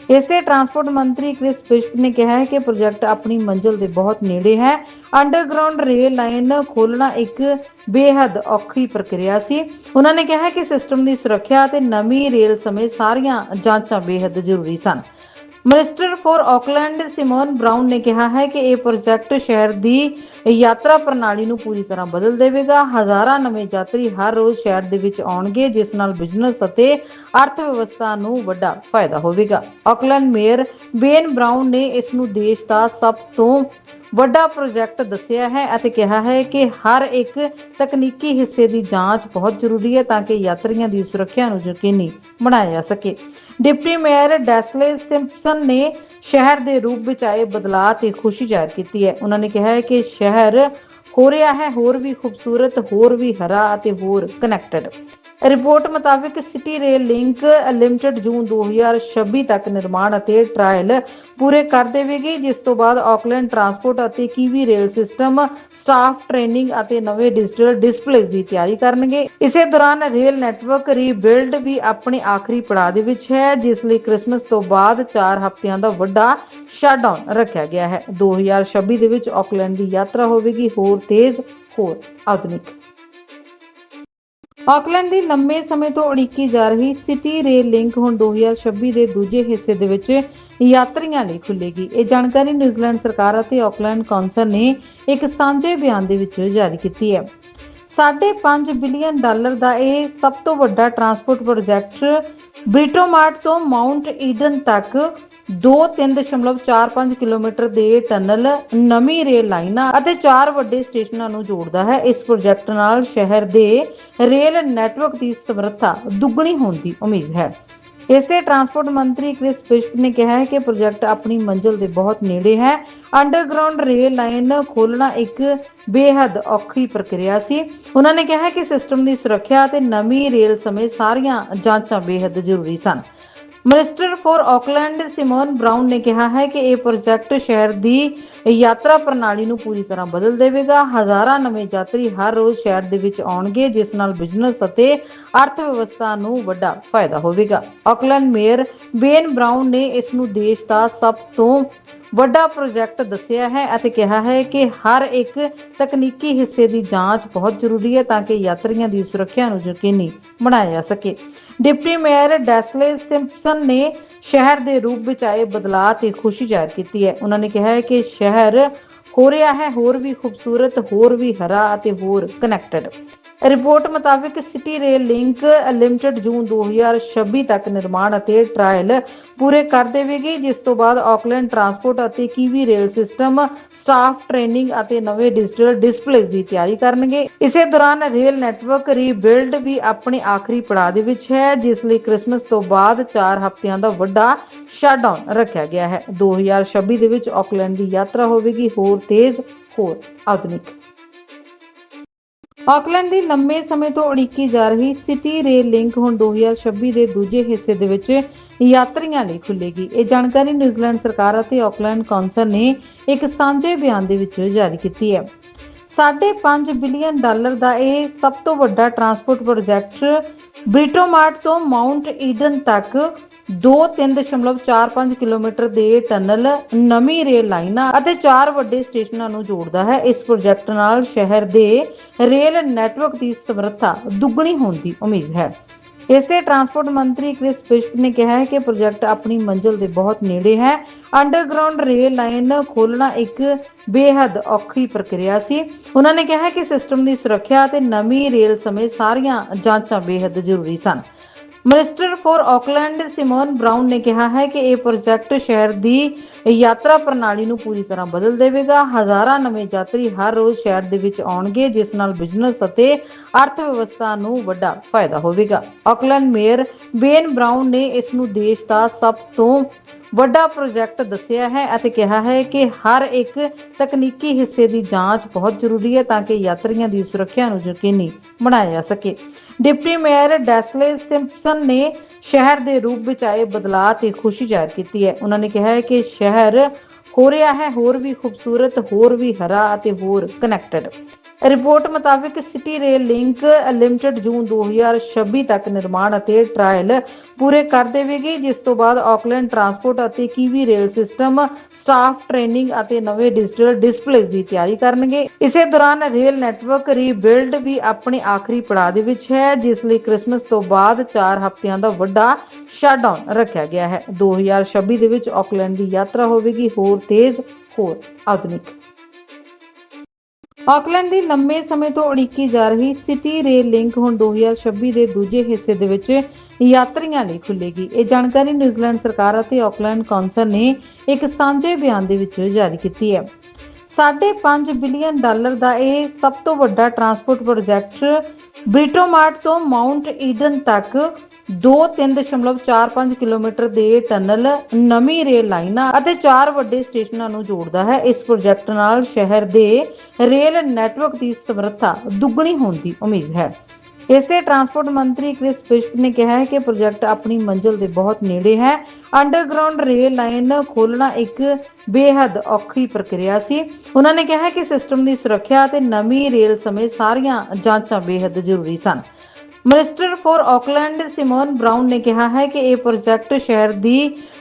S1: ਇਸ ਤੇ ਟਰਾਂਸਪੋਰਟ ਮੰਤਰੀ ਕ੍ਰਿਸ ਬਿਸ਼ਪ ਨੇ ਕਿਹਾ ਹੈ ਕਿ ਪ੍ਰੋਜੈਕਟ ਆਪਣੀ ਮੰਜ਼ਿਲ ਦੇ ਬਹੁਤ ਨੇੜੇ ਹੈ। ਅੰਡਰਗਰਾਉਂਡ ਰੇਲ ਲਾਈਨ ਖੋਲਣਾ ਇੱਕ ਬੇਹੱਦ ਔਖੀ ਪ੍ਰਕਿਰਿਆ ਸੀ। ਉਹਨਾਂ ਨੇ ਕਿਹਾ ਕਿ ਸਿਸਟਮ ਦੀ ਸੁਰੱਖਿਆ ਅਤੇ ਨਵੀਂ ਰੇਲ ਸਮੇਂ ਸਾਰੀਆਂ ਜਾਂਚਾਂ ਬੇਹੱਦ ਜ਼ਰੂਰੀ ਸਨ। Minister for Auckland Simeon Brown ਨੇ ਕਿਹਾ ਹੈ ਕਿ ਇਹ ਪ੍ਰੋਜੈਕਟ ਸ਼ਹਿਰ ਦੀ ਯਾਤਰਾ ਪ੍ਰਣਾਲੀ ਨੂੰ ਪੂਰੀ ਤਰ੍ਹਾਂ ਬਦਲ ਦੇਵੇਗਾ। ਹਜ਼ਾਰਾਂ ਨਵੇਂ ਯਾਤਰੀ ਹਰ ਰੋਜ਼ ਸ਼ਹਿਰ ਦੇ ਵਿੱਚ ਆਉਣਗੇ, ਜਿਸ ਨਾਲ ਬਿਜ਼ਨਸ ਅਤੇ ਅਰਥ ਵਿਵਸਥਾ ਨੂੰ ਵੱਡਾ ਫਾਇਦਾ ਹੋਵੇਗਾ। ਆਕਲੈਂਡ ਮੇਅਰ ਬੇਨ ਬ੍ਰਾਊਨ ਨੇ ਇਸ ਨੂੰ ਦੇਸ਼ ਦਾ ਸਭ ਤੋਂ ਵੱਡਾ ਪ੍ਰੋਜੈਕਟ ਦੱਸਿਆ ਹੈ ਅਤੇ ਕਿਹਾ ਹੈ ਕਿ ਹਰ ਇੱਕ ਤਕਨੀਕੀ ਹਿੱਸੇ ਦੀ ਜਾਂਚ ਬਹੁਤ ਜ਼ਰੂਰੀ ਹੈ ਤਾਂ ਕਿ ਯਾਤਰੀਆਂ ਦੀ ਸੁਰੱਖਿਆ ਨੂੰ ਯਕੀਨੀ ਬਣਾਇਆ ਜਾ ਸਕੇ। ਡਿਪਟੀ ਮੇਅਰ ਡੈਸਲੇ ਸਿੰਪਸਨ ਨੇ ਸ਼ਹਿਰ ਦੇ ਰੂਪ ਵਿੱਚ ਆਏ ਬਦਲਾਅ ਤੇ ਖੁਸ਼ੀ ਜ਼ਾਹਿਰ ਕੀਤੀ ਹੈ। ਉਹਨਾਂ ਨੇ ਕਿਹਾ ਹੈ ਕਿ ਸ਼ਹਿਰ ਹੋ ਰਿਹਾ ਹੈ, ਹੋਰ ਵੀ ਖੂਬਸੂਰਤ, ਹੋਰ ਵੀ ਹਰਾ ਅਤੇ ਹੋਰ ਕਨੈਕਟਡ ਰਿਪੋਰਟ ਮੁਤਾਬਕ city rail link limited June 2026 ਤੱਕ ਨਿਰਮਾਣ ਅਤੇ ਟ੍ਰਾਇਲ ਪੂਰੇ ਕਰ ਦੇਵੇਗੀ, ਜਿਸ ਤੋਂ ਬਾਅਦ ਆਕਲੈਂਡ ਟਰਾਂਸਪੋਰਟ ਅਤੇ Kiwi rail system, staff training ਅਤੇ ਨਵੇਂ ਡਿਜੀਟਲ ਡਿਸਪਲੇਸ ਦੀ ਤਿਆਰੀ ਕਰਨਗੇ। ਇਸੇ ਦੌਰਾਨ ਰੇਲ ਨੈਟਵਰਕ ਰੀਬਿਲਡ ਵੀ ਆਪਣੇ ਆਖਰੀ ਪੜਾਅ ਦੇ ਵਿੱਚ ਹੈ, ਜਿਸ ਲਈ ਕ੍ਰਿਸਮਸ ਤੋਂ ਬਾਅਦ 4 ਹਫ਼ਤਿਆਂ ਦਾ ਵੱਡਾ ਸ਼ਟਡਾਊਨ ਰੱਖਿਆ ਗਿਆ ਹੈ। 2026 ਦੇ ਵਿੱਚ ਆਕਲੈਂਡ ਦੀ ਯਾਤਰਾ ਹੋਵੇਗੀ, ਹੋਰ ਤੇਜ਼, ਹੋਰ ਆਧੁਨਿਕ। ਆਕਲੈਂਡ ਦੀ ਲੰਮੇ ਸਮੇਂ ਤੋਂ ਉਡੀਕੀ ਜਾ ਰਹੀ ਸਿਟੀ ਰੇਲ ਲਿੰਕ ਹੁਣ 2026 ਦੇ ਦੂਜੇ ਹਿੱਸੇ ਦੇ ਵਿੱਚ ਯਾਤਰੀਆਂ ਲਈ ਖੁੱਲੇਗੀ ਇਹ ਜਾਣਕਾਰੀ ਨਿਊਜ਼ੀਲੈਂਡ ਸਰਕਾਰ ਅਤੇ ਆਕਲੈਂਡ ਕੌਂਸਲ ਨੇ ਇੱਕ ਸਾਂਝੇ ਬਿਆਨ ਦੇ ਵਿੱਚ ਜਾਰੀ ਕੀਤੀ ਹੈ। 5.5 ਬਿਲੀਅਨ ਡਾਲਰ ਦਾ ਇਹ ਸਭ ਤੋਂ ਵੱਡਾ ਟਰਾਂਸਪੋਰਟ ਪ੍ਰੋਜੈਕਟ ਬ੍ਰਿਟੋਮਾਰਟ ਤੋਂ ਮਾਉਂਟ ਈਡਨ ਤੱਕ 2.3.45 ਕਿਲੋਮੀਟਰ ਦੇ ਟਨਲ ਨਵੀਂ ਰੇਲ ਲਾਈਨਾਂ ਅਤੇ ਚਾਰ ਵੱਡੇ ਸਟੇਸ਼ਨਾਂ ਨੂੰ ਜੋੜਦਾ ਹੈ। ਇਸ ਪ੍ਰੋਜੈਕਟ ਨਾਲ ਸ਼ਹਿਰ ਦੇ ਰੇਲ ਨੈਟਵਰਕ ਦੀ ਸਮਰੱਥਾ ਦੁੱਗਣੀ ਹੋਣ ਦੀ ਉਮੀਦ ਹੈ। ਇਸ ਤੇ ਟਰਾਂਸਪੋਰਟ ਮੰਤਰੀ ਕ੍ਰਿਸ ਬਿਸ਼ਪ ਨੇ ਕਿਹਾ ਹੈ ਕਿ ਪ੍ਰੋਜੈਕਟ ਆਪਣੀ ਮੰਜ਼ਿਲ ਦੇ ਬਹੁਤ ਨੇੜੇ ਹੈ। ਅੰਡਰਗਰਾਉਂਡ ਰੇਲ ਲਾਈਨ ਖੋਲਣਾ ਇੱਕ ਬੇਹੱਦ ਔਖੀ ਪ੍ਰਕਿਰਿਆ ਸੀ। ਉਹਨਾਂ ਨੇ ਕਿਹਾ ਕਿ ਸਿਸਟਮ ਦੀ ਸੁਰੱਖਿਆ ਅਤੇ ਨਵੀਂ ਰੇਲ ਸਮੇਂ ਸਾਰੀਆਂ ਜਾਂਚਾਂ ਬੇਹੱਦ ਜ਼ਰੂਰੀ ਸਨ। Minister for Auckland Simeon Brown ਨੇ ਕਿਹਾ ਹੈ ਕਿ ਇਹ ਪ੍ਰੋਜੈਕਟ ਸ਼ਹਿਰ ਦੀ ਯਾਤਰਾ ਪ੍ਰਣਾਲੀ ਨੂੰ ਪੂਰੀ ਤਰ੍ਹਾਂ ਬਦਲ ਦੇਵੇਗਾ। ਹਜ਼ਾਰਾਂ ਨਵੇਂ ਯਾਤਰੀ ਹਰ ਰੋਜ਼ ਸ਼ਹਿਰ ਦੇ ਵਿੱਚ ਆਉਣਗੇ, ਜਿਸ ਨਾਲ ਬਿਜ਼ਨਸ ਅਤੇ ਅਰਥ ਵਿਵਸਥਾ ਨੂੰ ਵੱਡਾ ਫਾਇਦਾ ਹੋਵੇਗਾ। ਆਕਲੈਂਡ ਮੇਅਰ ਬੇਨ ਬ੍ਰਾਊਨ ਨੇ ਇਸ ਨੂੰ ਦੇਸ਼ ਦਾ ਸਭ ਤੋਂ ਵੱਡਾ ਪ੍ਰੋਜੈਕਟ ਦੱਸਿਆ ਹੈ ਅਤੇ ਕਿਹਾ ਹੈ ਕਿ ਹਰ ਇੱਕ ਤਕਨੀਕੀ ਹਿੱਸੇ ਦੀ ਜਾਂਚ ਬਹੁਤ ਜ਼ਰੂਰੀ ਹੈ ਤਾਂ ਕਿ ਯਾਤਰੀਆਂ ਦੀ ਸੁਰੱਖਿਆ ਨੂੰ ਯਕੀਨੀ ਬਣਾਇਆ ਜਾ ਸਕੇ। ਡਿਪਟੀ ਮੇਅਰ ਡੈਸਲੇ ਸਿੰਪਸਨ ਨੇ ਸ਼ਹਿਰ ਦੇ ਰੂਪ ਵਿੱਚ ਆਏ ਬਦਲਾਅ ਤੇ ਖੁਸ਼ੀ ਜ਼ਾਹਿਰ ਕੀਤੀ ਹੈ। ਉਹਨਾਂ ਨੇ ਕਿਹਾ ਹੈ ਕਿ ਸ਼ਹਿਰ ਹੋ ਰਿਹਾ ਹੈ, ਹੋਰ ਵੀ ਖੂਬਸੂਰਤ, ਹੋਰ ਵੀ ਹਰਾ ਅਤੇ ਹੋਰ ਕਨੈਕਟਡ ਰਿਪੋਰਟ ਮੁਤਾਬਕ city rail link limited June 2026 ਤੱਕ ਨਿਰਮਾਣ ਅਤੇ ਟ੍ਰਾਇਲ ਪੂਰੇ ਕਰ ਦੇਵੇਗੀ, ਜਿਸ ਤੋਂ ਬਾਅਦ ਆਕਲੈਂਡ ਟਰਾਂਸਪੋਰਟ ਅਤੇ Kiwi rail system, staff training ਅਤੇ ਨਵੇਂ ਡਿਜੀਟਲ ਡਿਸਪਲੇਸ ਦੀ ਤਿਆਰੀ ਕਰਨਗੇ। ਇਸੇ ਦੌਰਾਨ ਰੇਲ ਨੈਟਵਰਕ ਰੀਬਿਲਡ ਵੀ ਆਪਣੇ ਆਖਰੀ ਪੜਾਅ ਦੇ ਵਿੱਚ ਹੈ, ਜਿਸ ਲਈ ਕ੍ਰਿਸਮਸ ਤੋਂ ਬਾਅਦ 4 ਹਫ਼ਤਿਆਂ ਦਾ ਵੱਡਾ ਸ਼ਟਡਾਊਨ ਰੱਖਿਆ ਗਿਆ ਹੈ। 2026 ਦੇ ਵਿੱਚ ਆਕਲੈਂਡ ਦੀ ਯਾਤਰਾ ਹੋਵੇਗੀ, ਹੋਰ ਤੇਜ਼ ਹੋਰ ਆਧੁਨਿਕ। ਆਕਲੈਂਡ ਦੀ ਲੰਮੇ ਸਮੇਂ ਤੋਂ ਉਡੀਕੀ ਜਾ ਰਹੀ ਸਿਟੀ ਰੇਲ ਲਿੰਕ ਹੁਣ 2026 ਦੇ ਦੂਜੇ ਹਿੱਸੇ ਦੇ ਵਿੱਚ ਯਾਤਰੀਆਂ ਲਈ ਖੁੱਲੇਗੀ ਇਹ ਜਾਣਕਾਰੀ ਨਿਊਜ਼ੀਲੈਂਡ ਸਰਕਾਰ ਅਤੇ ਆਕਲੈਂਡ ਕੌਂਸਲ ਨੇ ਇੱਕ ਸਾਂਝੇ ਬਿਆਨ ਦੇ ਵਿੱਚ ਜਾਰੀ ਕੀਤੀ ਹੈ। 5.5 ਬਿਲੀਅਨ ਡਾਲਰ ਦਾ ਇਹ ਸਭ ਤੋਂ ਵੱਡਾ ਟਰਾਂਸਪੋਰਟ ਪ੍ਰੋਜੈਕਟ ਬ੍ਰਿਟੋਮਾਰਟ ਤੋਂ ਮਾਊਂਟ ਈਡਨ ਤੱਕ 2.3.45 ਕਿਲੋਮੀਟਰ ਦੇ ਟਨਲ ਨਵੀਂ ਰੇਲ ਲਾਈਨਾਂ ਅਤੇ ਚਾਰ ਵੱਡੇ ਸਟੇਸ਼ਨਾਂ ਨੂੰ ਜੋੜਦਾ ਹੈ। ਇਸ ਪ੍ਰੋਜੈਕਟ ਨਾਲ ਸ਼ਹਿਰ ਦੇ ਰੇਲ ਨੈਟਵਰਕ ਦੀ ਸਮਰੱਥਾ ਦੁੱਗਣੀ ਹੋਣ ਦੀ ਉਮੀਦ ਹੈ। ਇਸ ਤੇ ਟਰਾਂਸਪੋਰਟ ਮੰਤਰੀ ਕ੍ਰਿਸ ਬਿਸ਼ਪ ਨੇ ਕਿਹਾ ਹੈ ਕਿ ਪ੍ਰੋਜੈਕਟ ਆਪਣੀ ਮੰਜ਼ਿਲ ਦੇ ਬਹੁਤ ਨੇੜੇ ਹੈ। ਅੰਡਰਗਰਾਉਂਡ ਰੇਲ ਲਾਈਨ ਖੋਲਣਾ ਇੱਕ ਬੇਹੱਦ ਔਖੀ ਪ੍ਰਕਿਰਿਆ ਸੀ। ਉਹਨਾਂ ਨੇ ਕਿਹਾ ਕਿ ਸਿਸਟਮ ਦੀ ਸੁਰੱਖਿਆ ਅਤੇ ਨਵੀਂ ਰੇਲ ਸਮੇਂ ਸਾਰੀਆਂ ਜਾਂਚਾਂ ਬੇਹੱਦ ਜ਼ਰੂਰੀ ਸਨ। Minister for Auckland Simeon Brown ਨੇ ਕਿਹਾ ਹੈ ਕਿ ਇਹ ਪ੍ਰੋਜੈਕਟ ਸ਼ਹਿਰ ਦੀ ਯਾਤਰਾ ਪ੍ਰਣਾਲੀ ਨੂੰ ਪੂਰੀ ਤਰ੍ਹਾਂ ਬਦਲ ਦੇਵੇਗਾ। ਹਜ਼ਾਰਾਂ ਨਵੇਂ ਯਾਤਰੀ ਹਰ ਰੋਜ਼ ਸ਼ਹਿਰ ਦੇ ਵਿੱਚ ਆਉਣਗੇ, ਜਿਸ ਨਾਲ ਬਿਜ਼ਨਸ ਅਤੇ ਅਰਥ ਵਿਵਸਥਾ ਨੂੰ ਵੱਡਾ ਫਾਇਦਾ ਹੋਵੇਗਾ। ਆਕਲੈਂਡ ਮੇਅਰ ਬੇਨ ਬ੍ਰਾਊਨ ਨੇ ਇਸ ਨੂੰ ਦੇਸ਼ ਦਾ ਸਭ ਤੋਂ ਵੱਡਾ ਪ੍ਰੋਜੈਕਟ ਦੱਸਿਆ ਹੈ ਅਤੇ ਕਿਹਾ ਹੈ ਕਿ ਹਰ ਇੱਕ ਤਕਨੀਕੀ ਹਿੱਸੇ ਦੀ ਜਾਂਚ ਬਹੁਤ ਜ਼ਰੂਰੀ ਹੈ ਤਾਂ ਕਿ ਯਾਤਰੀਆਂ ਦੀ ਸੁਰੱਖਿਆ ਨੂੰ ਯਕੀਨੀ ਬਣਾਇਆ ਜਾ ਸਕੇ। ਡਿਪਟੀ ਮੇਅਰ ਡੈਸਲੇ ਸਿੰਪਸਨ ਨੇ ਸ਼ਹਿਰ ਦੇ ਰੂਪ ਵਿੱਚ ਆਏ ਬਦਲਾਅ ਤੇ ਖੁਸ਼ੀ ਜ਼ਾਹਿਰ ਕੀਤੀ ਹੈ। ਉਹਨਾਂ ਨੇ ਕਿਹਾ ਹੈ ਕਿ ਸ਼ਹਿਰ ਹੋ ਰਿਹਾ ਹੈ, ਹੋਰ ਵੀ ਖੂਬਸੂਰਤ, ਹੋਰ ਵੀ ਹਰਾ ਅਤੇ ਹੋਰ ਕਨੈਕਟਡ ਰਿਪੋਰਟ ਮੁਤਾਬਕ city rail link limited June 2026 ਤੱਕ ਨਿਰਮਾਣ ਅਤੇ ਟ੍ਰਾਇਲ ਪੂਰੇ ਕਰ ਦੇਵੇਗੀ, ਜਿਸ ਤੋਂ ਬਾਅਦ ਆਕਲੈਂਡ ਟਰਾਂਸਪੋਰਟ ਅਤੇ Kiwi rail system, staff training ਅਤੇ ਨਵੇਂ ਡਿਜੀਟਲ ਡਿਸਪਲੇਸ ਦੀ ਤਿਆਰੀ ਕਰਨਗੇ। ਇਸੇ ਦੌਰਾਨ ਰੇਲ ਨੈਟਵਰਕ ਰੀਬਿਲਡ ਵੀ ਆਪਣੇ ਆਖਰੀ ਪੜਾਅ ਦੇ ਵਿੱਚ ਹੈ, ਜਿਸ ਲਈ ਕ੍ਰਿਸਮਸ ਤੋਂ ਬਾਅਦ 4 ਹਫ਼ਤਿਆਂ ਦਾ ਵੱਡਾ ਸ਼ਟਡਾਊਨ ਰੱਖਿਆ ਗਿਆ ਹੈ। 2026 ਦੇ ਵਿੱਚ ਆਕਲੈਂਡ ਦੀ ਯਾਤਰਾ ਹੋਵੇਗੀ, ਹੋਰ ਤੇਜ਼, ਹੋਰ ਆਧੁਨਿਕ। ਆਕਲੈਂਡ ਦੀ ਲੰਮੇ ਸਮੇਂ ਤੋਂ ਉਡੀਕੀ ਜਾ ਰਹੀ ਸਿਟੀ ਰੇਲ ਲਿੰਕ ਹੁਣ 2026 ਦੇ ਦੂਜੇ ਹਿੱਸੇ ਦੇ ਵਿੱਚ ਯਾਤਰੀਆਂ ਲਈ ਖੁੱਲੇਗੀ ਇਹ ਜਾਣਕਾਰੀ ਨਿਊਜ਼ੀਲੈਂਡ ਸਰਕਾਰ ਅਤੇ ਆਕਲੈਂਡ ਕੌਂਸਲ ਨੇ ਇੱਕ ਸਾਂਝੇ ਬਿਆਨ ਦੇ ਵਿੱਚ ਜਾਰੀ ਕੀਤੀ ਹੈ। 5.5 ਬਿਲੀਅਨ ਡਾਲਰ ਦਾ ਇਹ ਸਭ ਤੋਂ ਵੱਡਾ ਟਰਾਂਸਪੋਰਟ ਪ੍ਰੋਜੈਕਟ ਬ੍ਰਿਟੋਮਾਰਟ ਤੋਂ ਮਾਉਂਟ ਈਡਨ ਤੱਕ 2.3.45 ਕਿਲੋਮੀਟਰ ਦੇ ਟਨਲ ਨਵੀਂ ਰੇਲ ਲਾਈਨਾਂ ਅਤੇ ਚਾਰ ਵੱਡੇ ਸਟੇਸ਼ਨਾਂ ਨੂੰ ਜੋੜਦਾ ਹੈ। ਇਸ ਪ੍ਰੋਜੈਕਟ ਨਾਲ ਸ਼ਹਿਰ ਦੇ ਰੇਲ ਨੈਟਵਰਕ ਦੀ ਸਮਰੱਥਾ ਦੁੱਗਣੀ ਹੋਣ ਦੀ ਉਮੀਦ ਹੈ। ਇਸ ਤੇ ਟਰਾਂਸਪੋਰਟ ਮੰਤਰੀ ਕ੍ਰਿਸ ਬਿਸ਼ਪ ਨੇ ਕਿਹਾ ਹੈ ਕਿ ਪ੍ਰੋਜੈਕਟ ਆਪਣੀ ਮੰਜ਼ਿਲ ਦੇ ਬਹੁਤ ਨੇੜੇ ਹੈ। ਅੰਡਰਗਰਾਉਂਡ ਰੇਲ ਲਾਈਨ ਖੋਲਣਾ ਇੱਕ ਬੇਹੱਦ ਔਖੀ ਪ੍ਰਕਿਰਿਆ ਸੀ। ਉਹਨਾਂ ਨੇ ਕਿਹਾ ਕਿ ਸਿਸਟਮ ਦੀ ਸੁਰੱਖਿਆ ਅਤੇ ਨਵੀਂ ਰੇਲ ਸਮੇਂ ਸਾਰੀਆਂ ਜਾਂਚਾਂ ਬੇਹੱਦ ਜ਼ਰੂਰੀ ਸਨ। Minister for Auckland Simeon Brown ਨੇ ਕਿਹਾ ਹੈ ਕਿ ਇਹ ਪ੍ਰੋਜੈਕਟ ਸ਼ਹਿਰ ਦੀ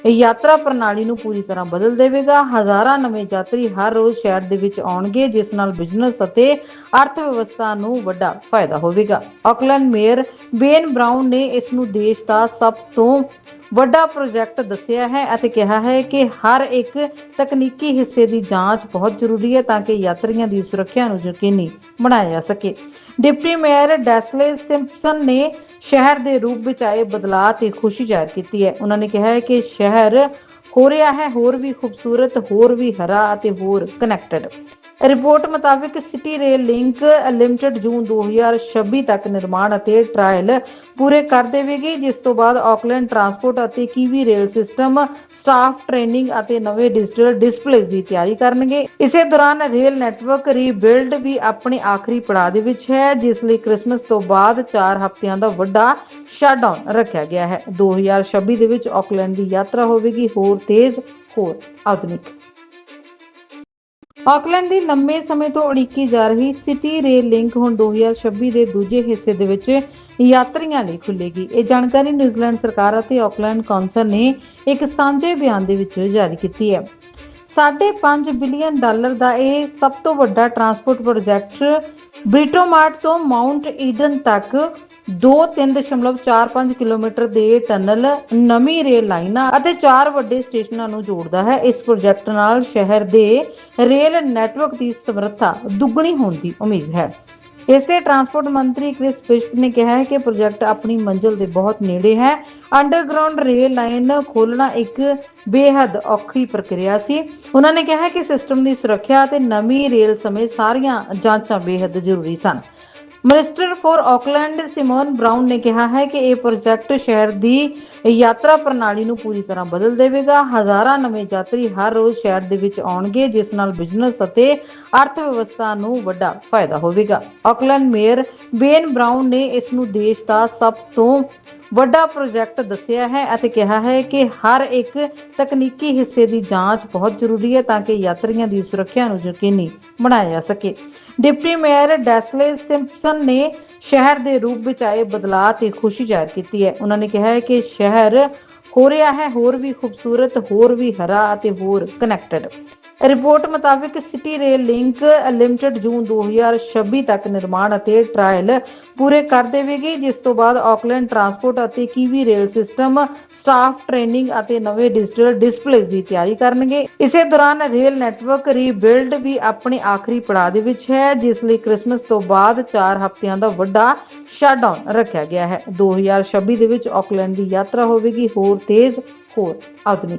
S1: ਯਾਤਰਾ ਪ੍ਰਣਾਲੀ ਨੂੰ ਪੂਰੀ ਤਰ੍ਹਾਂ ਬਦਲ ਦੇਵੇਗਾ। ਹਜ਼ਾਰਾਂ ਨਵੇਂ ਯਾਤਰੀ ਹਰ ਰੋਜ਼ ਸ਼ਹਿਰ ਦੇ ਵਿੱਚ ਆਉਣਗੇ, ਜਿਸ ਨਾਲ ਬਿਜ਼ਨਸ ਅਤੇ ਅਰਥ ਵਿਵਸਥਾ ਨੂੰ ਵੱਡਾ ਫਾਇਦਾ ਹੋਵੇਗਾ। ਆਕਲੈਂਡ ਮੇਅਰ ਬੇਨ ਬ੍ਰਾਊਨ ਨੇ ਇਸ ਨੂੰ ਦੇਸ਼ ਦਾ ਸਭ ਤੋਂ ਵੱਡਾ ਪ੍ਰੋਜੈਕਟ ਦੱਸਿਆ ਹੈ ਅਤੇ ਕਿਹਾ ਹੈ ਕਿ ਹਰ ਇੱਕ ਤਕਨੀਕੀ ਹਿੱਸੇ ਦੀ ਜਾਂਚ ਬਹੁਤ ਜ਼ਰੂਰੀ ਹੈ ਤਾਂ ਕਿ ਯਾਤਰੀਆਂ ਦੀ ਸੁਰੱਖਿਆ ਨੂੰ ਯਕੀਨੀ ਬਣਾਇਆ ਜਾ ਸਕੇ। ਡਿਪਟੀ ਮੇਅਰ ਡੈਸਲੇ ਸਿੰਪਸਨ ਨੇ ਸ਼ਹਿਰ ਦੇ ਰੂਪ ਵਿੱਚ ਆਏ ਬਦਲਾਅ ਤੇ ਖੁਸ਼ੀ ਜ਼ਾਹਿਰ ਕੀਤੀ ਹੈ। ਉਹਨਾਂ ਨੇ ਕਿਹਾ ਹੈ ਕਿ ਸ਼ਹਿਰ ਹੋ ਰਿਹਾ ਹੈ, ਹੋਰ ਵੀ ਖੂਬਸੂਰਤ, ਹੋਰ ਵੀ ਹਰਾ ਅਤੇ ਹੋਰ ਕਨੈਕਟਡ ਰਿਪੋਰਟ ਮੁਤਾਬਕ city rail link limited June 2026 ਤੱਕ ਨਿਰਮਾਣ ਅਤੇ ਟ੍ਰਾਇਲ ਪੂਰੇ ਕਰ ਦੇਵੇਗੀ, ਜਿਸ ਤੋਂ ਬਾਅਦ ਆਕਲੈਂਡ ਟਰਾਂਸਪੋਰਟ ਅਤੇ Kiwi rail system, staff training ਅਤੇ ਨਵੇਂ ਡਿਜੀਟਲ ਡਿਸਪਲੇਸ ਦੀ ਤਿਆਰੀ ਕਰਨਗੇ। ਇਸੇ ਦੌਰਾਨ ਰੇਲ ਨੈਟਵਰਕ ਰੀਬਿਲਡ ਵੀ ਆਪਣੇ ਆਖਰੀ ਪੜਾਅ ਦੇ ਵਿੱਚ ਹੈ, ਜਿਸ ਲਈ ਕ੍ਰਿਸਮਸ ਤੋਂ ਬਾਅਦ 4 ਹਫ਼ਤਿਆਂ ਦਾ ਵੱਡਾ ਸ਼ਟਡਾਊਨ ਰੱਖਿਆ ਗਿਆ ਹੈ। 2026 ਦੇ ਵਿੱਚ ਆਕਲੈਂਡ ਦੀ ਯਾਤਰਾ ਹੋਵੇਗੀ, ਹੋਰ ਤੇਜ਼ ਹੋਰ ਆਧੁਨਿਕ। ਆਕਲੈਂਡ ਦੀ ਲੰਮੇ ਸਮੇਂ ਤੋਂ ਉਡੀਕੀ ਜਾ ਰਹੀ ਸਿਟੀ ਰੇਲ ਲਿੰਕ ਹੁਣ 2026 ਦੇ ਦੂਜੇ ਹਿੱਸੇ ਦੇ ਵਿੱਚ ਯਾਤਰੀਆਂ ਲਈ ਖੁੱਲੇਗੀ ਇਹ ਜਾਣਕਾਰੀ ਨਿਊਜ਼ੀਲੈਂਡ ਸਰਕਾਰ ਅਤੇ ਆਕਲੈਂਡ ਕੌਂਸਲ ਨੇ ਇੱਕ ਸਾਂਝੇ ਬਿਆਨ ਦੇ ਵਿੱਚ ਜਾਰੀ ਕੀਤੀ ਹੈ। 5.5 ਬਿਲੀਅਨ ਡਾਲਰ ਦਾ ਇਹ ਸਭ ਤੋਂ ਵੱਡਾ ਟਰਾਂਸਪੋਰਟ ਪ੍ਰੋਜੈਕਟ ਬ੍ਰਿਟੋਮਾਰਟ ਤੋਂ ਮਾਊਂਟ ਈਡਨ ਤੱਕ 2.3.45 ਕਿਲੋਮੀਟਰ ਦੇ ਟਨਲ ਨਵੀਂ ਰੇਲ ਲਾਈਨਾਂ ਅਤੇ ਚਾਰ ਵੱਡੇ ਸਟੇਸ਼ਨਾਂ ਨੂੰ ਜੋੜਦਾ ਹੈ। ਇਸ ਪ੍ਰੋਜੈਕਟ ਨਾਲ ਸ਼ਹਿਰ ਦੇ ਰੇਲ ਨੈਟਵਰਕ ਦੀ ਸਮਰੱਥਾ ਦੁੱਗਣੀ ਹੋਣ ਦੀ ਉਮੀਦ ਹੈ। ਇਸ ਤੇ ਟਰਾਂਸਪੋਰਟ ਮੰਤਰੀ ਕ੍ਰਿਸ ਬਿਸ਼ਪ ਨੇ ਕਿਹਾ ਹੈ ਕਿ ਪ੍ਰੋਜੈਕਟ ਆਪਣੀ ਮੰਜ਼ਿਲ ਦੇ ਬਹੁਤ ਨੇੜੇ ਹੈ। ਅੰਡਰਗਰਾਉਂਡ ਰੇਲ ਲਾਈਨ ਖੋਲਣਾ ਇੱਕ ਬੇਹੱਦ ਔਖੀ ਪ੍ਰਕਿਰਿਆ ਸੀ। ਉਹਨਾਂ ਨੇ ਕਿਹਾ ਕਿ ਸਿਸਟਮ ਦੀ ਸੁਰੱਖਿਆ ਅਤੇ ਨਵੀਂ ਰੇਲ ਸਮੇਂ ਸਾਰੀਆਂ ਜਾਂਚਾਂ ਬੇਹੱਦ ਜ਼ਰੂਰੀ ਸਨ। Minister for Auckland Simeon Brown ਨੇ ਕਿਹਾ ਹੈ ਕਿ ਇਹ ਪ੍ਰੋਜੈਕਟ ਸ਼ਹਿਰ ਦੀ ਯਾਤਰਾ ਪ੍ਰਣਾਲੀ ਨੂੰ ਪੂਰੀ ਤਰ੍ਹਾਂ ਬਦਲ ਦੇਵੇਗਾ। ਹਜ਼ਾਰਾਂ ਨਵੇਂ ਯਾਤਰੀ ਹਰ ਰੋਜ਼ ਸ਼ਹਿਰ ਦੇ ਵਿੱਚ ਆਉਣਗੇ, ਜਿਸ ਨਾਲ ਬਿਜ਼ਨਸ ਅਤੇ ਅਰਥ ਵਿਵਸਥਾ ਨੂੰ ਵੱਡਾ ਫਾਇਦਾ ਹੋਵੇਗਾ। ਆਕਲੈਂਡ ਮੇਅਰ ਬੇਨ ਬ੍ਰਾਊਨ ਨੇ ਇਸ ਨੂੰ ਦੇਸ਼ ਦਾ ਸਭ ਤੋਂ ਵੱਡਾ ਪ੍ਰੋਜੈਕਟ ਦੱਸਿਆ ਹੈ ਅਤੇ ਕਿਹਾ ਹੈ ਕਿ ਹਰ ਇੱਕ ਤਕਨੀਕੀ ਹਿੱਸੇ ਦੀ ਜਾਂਚ ਬਹੁਤ ਜ਼ਰੂਰੀ ਹੈ ਤਾਂ ਕਿ ਯਾਤਰੀਆਂ ਦੀ ਸੁਰੱਖਿਆ ਨੂੰ ਯਕੀਨੀ ਬਣਾਇਆ ਜਾ ਸਕੇ। ਡਿਪਟੀ ਮੇਅਰ ਡੈਸਲੇ ਸਿੰਪਸਨ ਨੇ ਸ਼ਹਿਰ ਦੇ ਰੂਪ ਵਿੱਚ ਆਏ ਬਦਲਾਅ ਤੇ ਖੁਸ਼ੀ ਜ਼ਾਹਿਰ ਕੀਤੀ ਹੈ। ਉਹਨਾਂ ਨੇ ਕਿਹਾ ਹੈ ਕਿ ਸ਼ਹਿਰ ਹੋ ਰਿਹਾ ਹੈ, ਹੋਰ ਵੀ ਖੂਬਸੂਰਤ, ਹੋਰ ਵੀ ਹਰਾ ਅਤੇ ਹੋਰ ਕਨੈਕਟਡ ਰਿਪੋਰਟ ਮੁਤਾਬਕ city rail link limited June 2026 ਤੱਕ ਨਿਰਮਾਣ ਅਤੇ ਟ੍ਰਾਇਲ ਪੂਰੇ ਕਰ ਦੇਵੇਗੀ, ਜਿਸ ਤੋਂ ਬਾਅਦ ਆਕਲੈਂਡ ਟਰਾਂਸਪੋਰਟ ਅਤੇ Kiwi rail system, staff training ਅਤੇ ਨਵੇਂ ਡਿਜੀਟਲ ਡਿਸਪਲੇਸ ਦੀ ਤਿਆਰੀ ਕਰਨਗੇ। ਇਸੇ ਦੌਰਾਨ ਰੇਲ ਨੈਟਵਰਕ ਰੀਬਿਲਡ ਵੀ ਆਪਣੇ ਆਖਰੀ ਪੜਾਅ ਦੇ ਵਿੱਚ ਹੈ, ਜਿਸ ਲਈ ਕ੍ਰਿਸਮਸ ਤੋਂ ਬਾਅਦ 4 ਹਫ਼ਤਿਆਂ ਦਾ ਵੱਡਾ ਸ਼ਟਡਾਊਨ ਰੱਖਿਆ ਗਿਆ ਹੈ। 2026 ਦੇ ਵਿੱਚ ਆਕਲੈਂਡ ਦੀ ਯਾਤਰਾ ਹੋਵੇਗੀ, ਹੋਰ ਤੇਜ਼, ਹੋਰ ਆਧੁਨਿਕ।